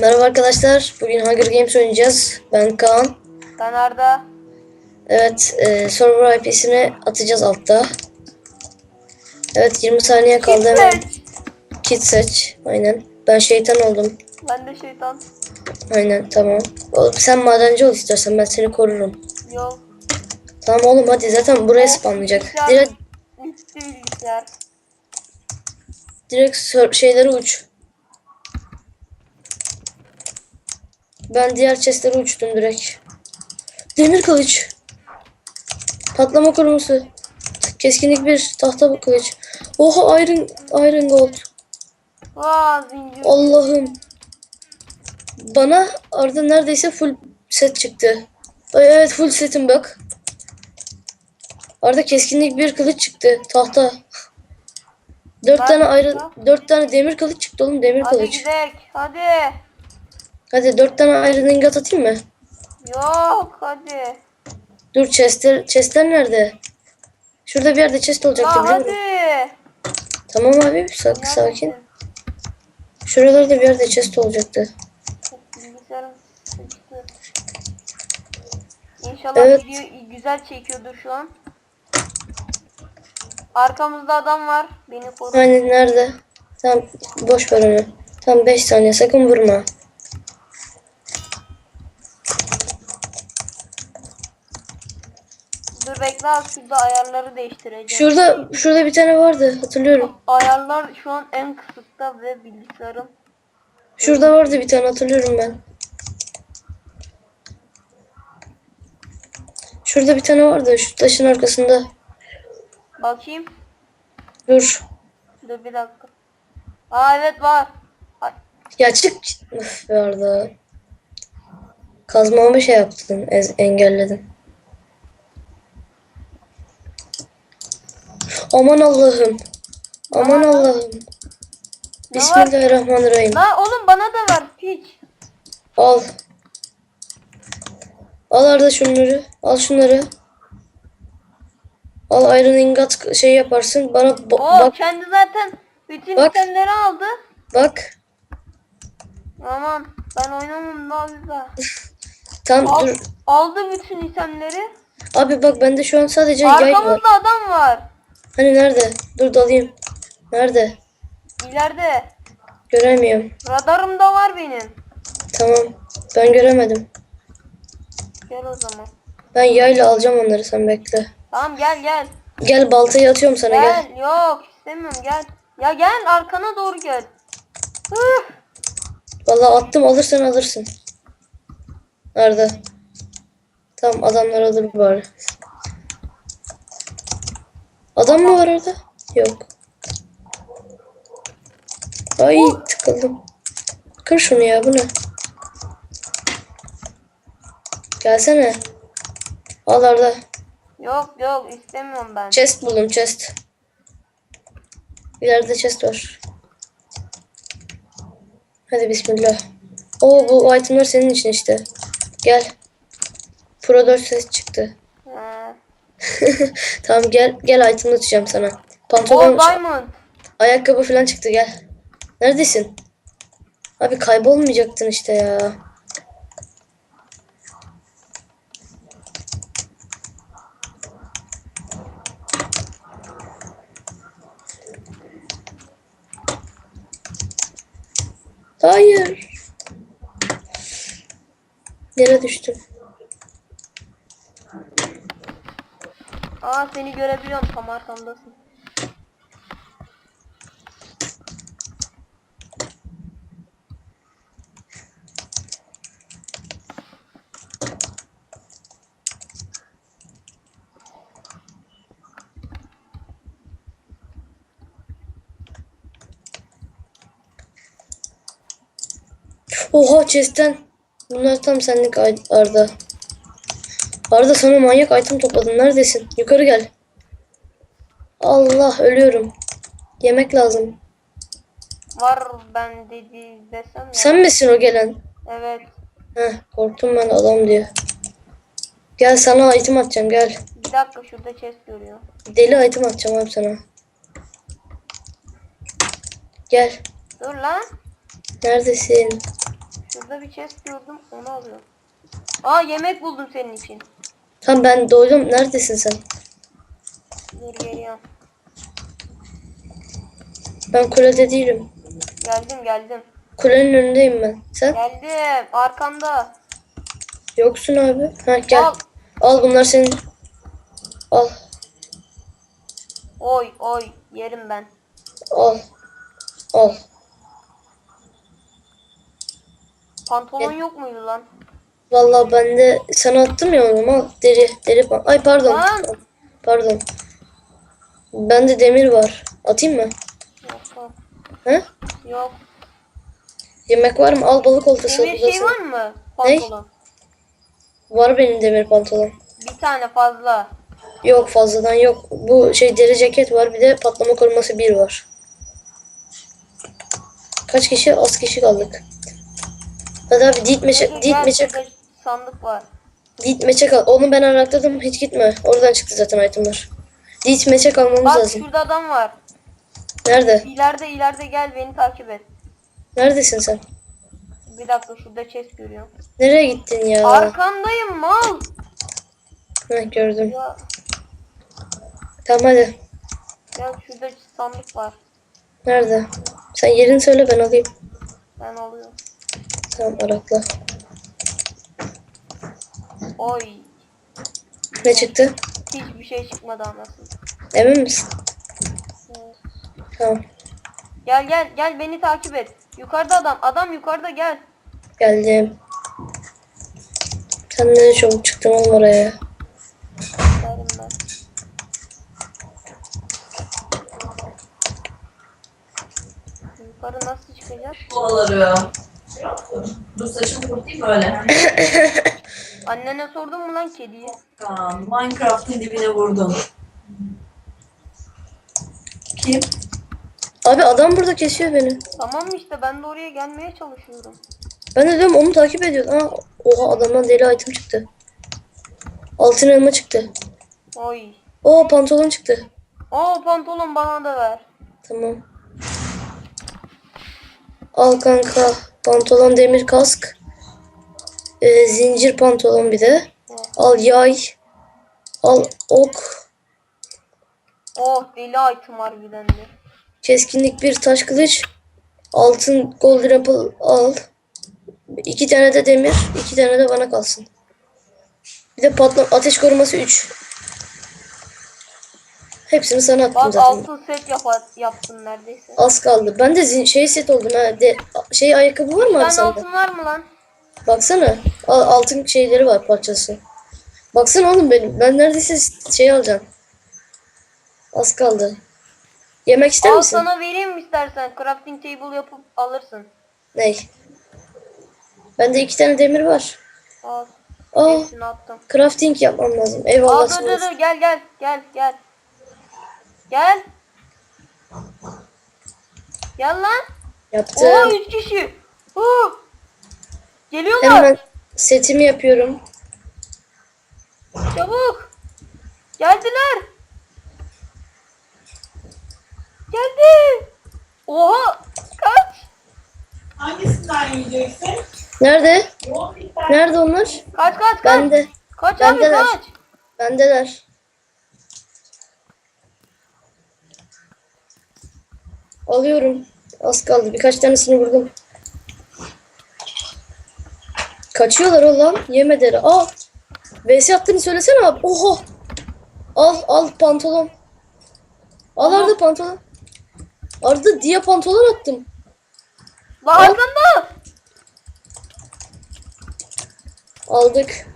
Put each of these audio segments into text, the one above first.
Merhaba arkadaşlar. Bugün Hunger Games oynayacağız. Ben Kaan. Ben Arda. Evet, e, server IP'sini atacağız altta. Evet, 20 saniye kaldı hemen. Gitme. Kit seç. Aynen. Ben şeytan oldum. Ben de şeytan. Aynen, tamam. Oğlum, sen madenci ol istersen ben seni korurum. Yok. Tamam oğlum hadi zaten buraya spamlayacak. Direkt bilgisayar. direkt şeyleri uç. Ben diğer chestleri uçtum direkt. Demir kılıç. Patlama koruması. Keskinlik bir tahta kılıç. Oha iron, iron gold. Allah'ım. Bana Arda neredeyse full set çıktı. Ay, evet full setim bak. Arda keskinlik bir kılıç çıktı. Tahta. Dört Ben tane iron, tahta. dört tane demir kılıç çıktı oğlum demir Hadi kılıç. gidelim. Hadi. Hadi dört tane iron ingot atayım mı? Yok hadi. Dur chestler, chestler nerede? Şurada bir yerde chest olacaktı Ya biliyor hadi. musun? Tamam abi sak, sakin. Neredesin? Şuralarda bir yerde chest olacaktı. İnşallah Evet. video güzel çekiyordur şu an. Arkamızda adam var. Beni koru. Hani nerede? Tamam boş ver onu. Tamam 5 saniye sakın vurma. Az şurada ayarları değiştireceğim. Şurada şurada bir tane vardı hatırlıyorum. Ayarlar şu an en kısıkta ve bilgisayarım. Şurada vardı bir tane hatırlıyorum ben. Şurada bir tane vardı şu taşın arkasında. Bakayım. Dur. Dur bir dakika. Aa evet var. Ay, Ya çık. Üf vardı. Kazmamı şey yaptın. Engelledin. Aman Allah'ım. Aman var? Allah'ım. Bismillahirrahmanirrahim. La oğlum bana da ver piç. Al. Al Arda şunları. Al şunları. Al Iron Ingot şey yaparsın. Bana bo- O bak kendi zaten bütün Bak. itemleri aldı. bak. Aman ben oynamam daha güzel. Tam Al, dur. aldı bütün itemleri. Abi bak bende şu an sadece yay var. Arkamızda adam var. Hani nerede? Dur dalayım. Nerede? İleride. Göremiyorum. Radarımda var benim. Tamam. Ben göremedim. Gel o zaman. Ben yayla alacağım onları sen bekle. Tamam gel gel. Gel baltayı atıyorum sana gel. Gel. Yok istemiyorum gel. Ya gel arkana doğru gel. Hıh. Vallahi attım alırsan alırsın. Nerede? Tamam adamlar alır bari. Adam mı var orada? Yok. Ay tıkıldım. Kır şunu ya bu ne? Gelsene. Al Arda. Yok yok istemiyorum ben. Chest buldum chest. İleride chest var. Hadi bismillah. Oo bu itemler senin için işte. Gel. Pro 4 ses çıktı. Tamam gel gel item atacağım sana. Pantolon, diamond. ayakkabı falan çıktı gel. Neredesin? Abi kaybolmayacaktın işte ya. Hayır. Yere düştüm. Aa seni görebiliyorum tam arkamdasın. Oha chest'ten. Bunlar tam senlik Ay- Arda sana manyak item topladım. Neredesin? Yukarı gel. Allah ölüyorum. Yemek lazım. Var ben dedi desem ya. Sen misin o gelen? Evet. Heh, korktum ben adam diyor. Gel sana item atacağım gel. Bir dakika şurada chest görüyor. Deli item atacağım abi sana. Gel. Dur lan. Neredesin? Şurada bir chest gördüm onu alıyorum. Aa yemek buldum senin için. Tamam ben doydum. Neredesin sen? Dur geliyorum. Ben kulede değilim. Geldim geldim. Kulenin önündeyim ben. Sen? Geldim. Arkanda. Yoksun abi. Ha gel. Al. Al bunlar senin. Al. Oy oy yerim ben. Al. Al. Pantolon yok muydu lan? Vallahi ben de sana attım ya onu al. Deri. Deri. Ay pardon. Lan. Pardon. Bende demir var. Atayım mı? Yok. He? Yok. Yemek var mı? Al balık oltası. Demir şey var mı? Pantolon. Var benim demir pantolon. Bir tane fazla. Yok fazladan yok. Bu şey deri ceket var. Bir de patlama koruması bir var. Kaç kişi? Az kişi kaldık. Hadi abi dit gel, meçe, şurada sandık var. dit meçe kal. Onu ben arakladım. Hiç gitme. Oradan çıktı zaten itemler. Dit meçe kalmamız Bak lazım. şurada adam var. Nerede? İleride ileride gel beni takip et. Neredesin sen? Bir dakika şurada chest görüyorum. Nereye gittin ya? Arkandayım mal. Heh, gördüm. Ya Tamam hadi. gel şurada sandık var. Nerede? Sen yerini söyle ben alayım. Ben alıyorum. Tamam arakla. Oy. Ne çıktı? Hiçbir şey çıkmadı anasını. Emin misin? Tamam. Gel gel gel beni takip et. Yukarıda adam. Adam yukarıda gel. Geldim. Sen ne çabuk çıktın oğlum oraya. Derim ben. Yukarı nasıl çıkacağız? Buraları. Dur saçımı kurutayım böyle. Annene sordun mu lan kediyi? Tamam. Minecraft'ın dibine vurdum. Kim? Abi adam burada kesiyor beni. Tamam işte ben de oraya gelmeye çalışıyorum. Ben de diyorum onu takip ediyor. Aa, oha adamdan deli item çıktı. Altın elma çıktı. Oy. Oo pantolon çıktı. Oo pantolon bana da ver. Tamam. Al kanka. Pantolon demir kask. Ee, zincir pantolon bir de. Al yay. Al ok. Oh deli item harbiden de. Keskinlik bir taş kılıç. Altın golden apple al. İki tane de demir. iki tane de bana kalsın. Bir de patlam ateş koruması 3. Hepsini sana attım Bak zaten. altın set yap yaptın neredeyse. Az kaldı. Ben de şey set oldum ha. De, şey ayakkabı var mı abi Sen sende? altın var mı lan? Baksana. Al, altın şeyleri var parçası. Baksana oğlum benim. Ben neredeyse şey alacağım. Az kaldı. Yemek ister Al misin? sana vereyim istersen? Crafting table yapıp alırsın. Ney? Bende iki tane demir var. Al. Aa, attım. crafting yapmam lazım. Al Eyvallah. dur sağ dur olasın. dur gel gel gel gel. Gel. Gel lan. Yaptım. Oha üç kişi. Oh. Geliyorlar. Hemen setimi yapıyorum. Çabuk. Geldiler. Geldi. Oha. Kaç. Hangisinden yiyeceksin? Nerede? Nerede onlar? Kaç kaç kaç. Bende. Kaç abi bendeler. kaç. Bendeler. Alıyorum. Az kaldı. Birkaç tanesini vurdum. Kaçıyorlar oğlum. Yemediler. Aa. VS attığını söylesene abi. Oha. Al al pantolon. Al Arda pantolon. Arda diye pantolon attım. Lan arkanda. Aldık.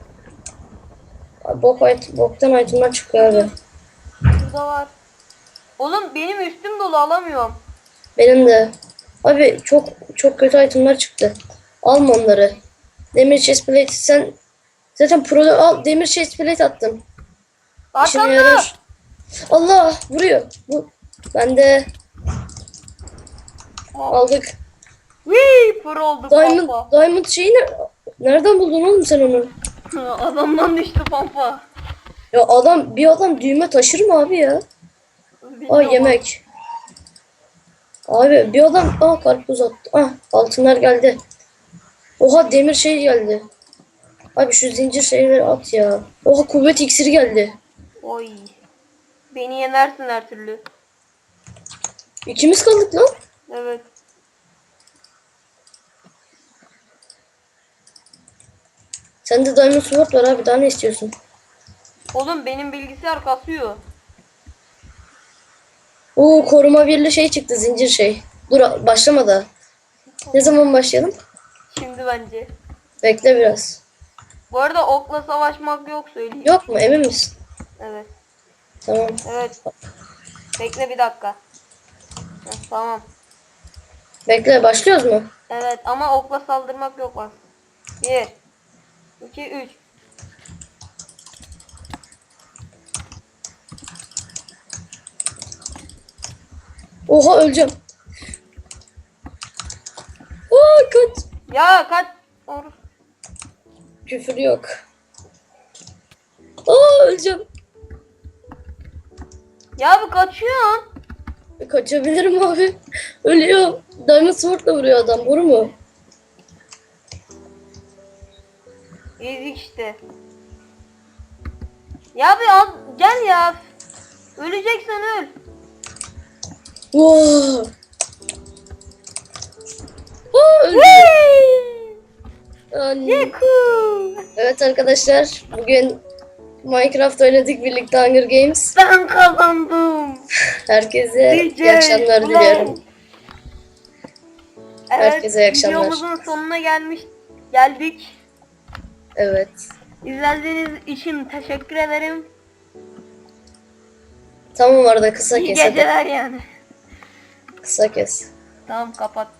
Ay, Bok, it- boktan itemler çıkıyor abi. Burada var. Oğlum benim üstüm dolu alamıyorum. Benim de. Abi çok çok kötü itemler çıktı. Alma onları. Demir chest plate sen zaten pro al demir chest plate attım. İşine yarar. Allah vuruyor. Bu bende aldık. Wii pro olduk Diamond pampa. diamond şeyi ne? Nereden buldun oğlum sen onu? Adamdan düştü pampa. Ya adam bir adam düğme taşır mı abi ya? Aa Bilmiyorum. yemek. Abi bir adam aa karpuz attı. Ah altınlar geldi. Oha demir şey geldi. Abi şu zincir şeyleri at ya. Oha kuvvet iksiri geldi. Oy. Beni yenersin her türlü. İkimiz kaldık lan. Evet. Sende diamond sword var abi daha ne istiyorsun? Oğlum benim bilgisayar kasıyor. Oo koruma birli şey çıktı zincir şey. Dur başlama da. Ne zaman başlayalım? Bence. Bekle biraz. Bu arada okla savaşmak yok söyleyeyim. Yok mu emin misin? Evet. Tamam. Evet. Bekle bir dakika. Heh, tamam. Bekle başlıyoruz mu? Evet ama okla saldırmak yok bak. Bir. iki, üç. Oha öleceğim. Aa kaç. Ya kaç. Or- Küfür yok. Aa öleceğim. Ya bu kaçıyor. Kaçabilirim abi. Ölüyor. Diamond sword'la vuruyor adam. Vur mu? Ezik işte. Ya bir al gel ya. Öleceksen öl. Wow. Yeku. Evet arkadaşlar bugün Minecraft oynadık birlikte Hunger Games. Ben kazandım. Herkese DJ, iyi akşamlar ulan. diliyorum. Evet, Herkese iyi akşamlar. Videomuzun sonuna gelmiş geldik. Evet. İzlediğiniz için teşekkür ederim. Tamam arada kısa İyi kes. hadi. geceler yani. Kısa kes. Tamam kapattım.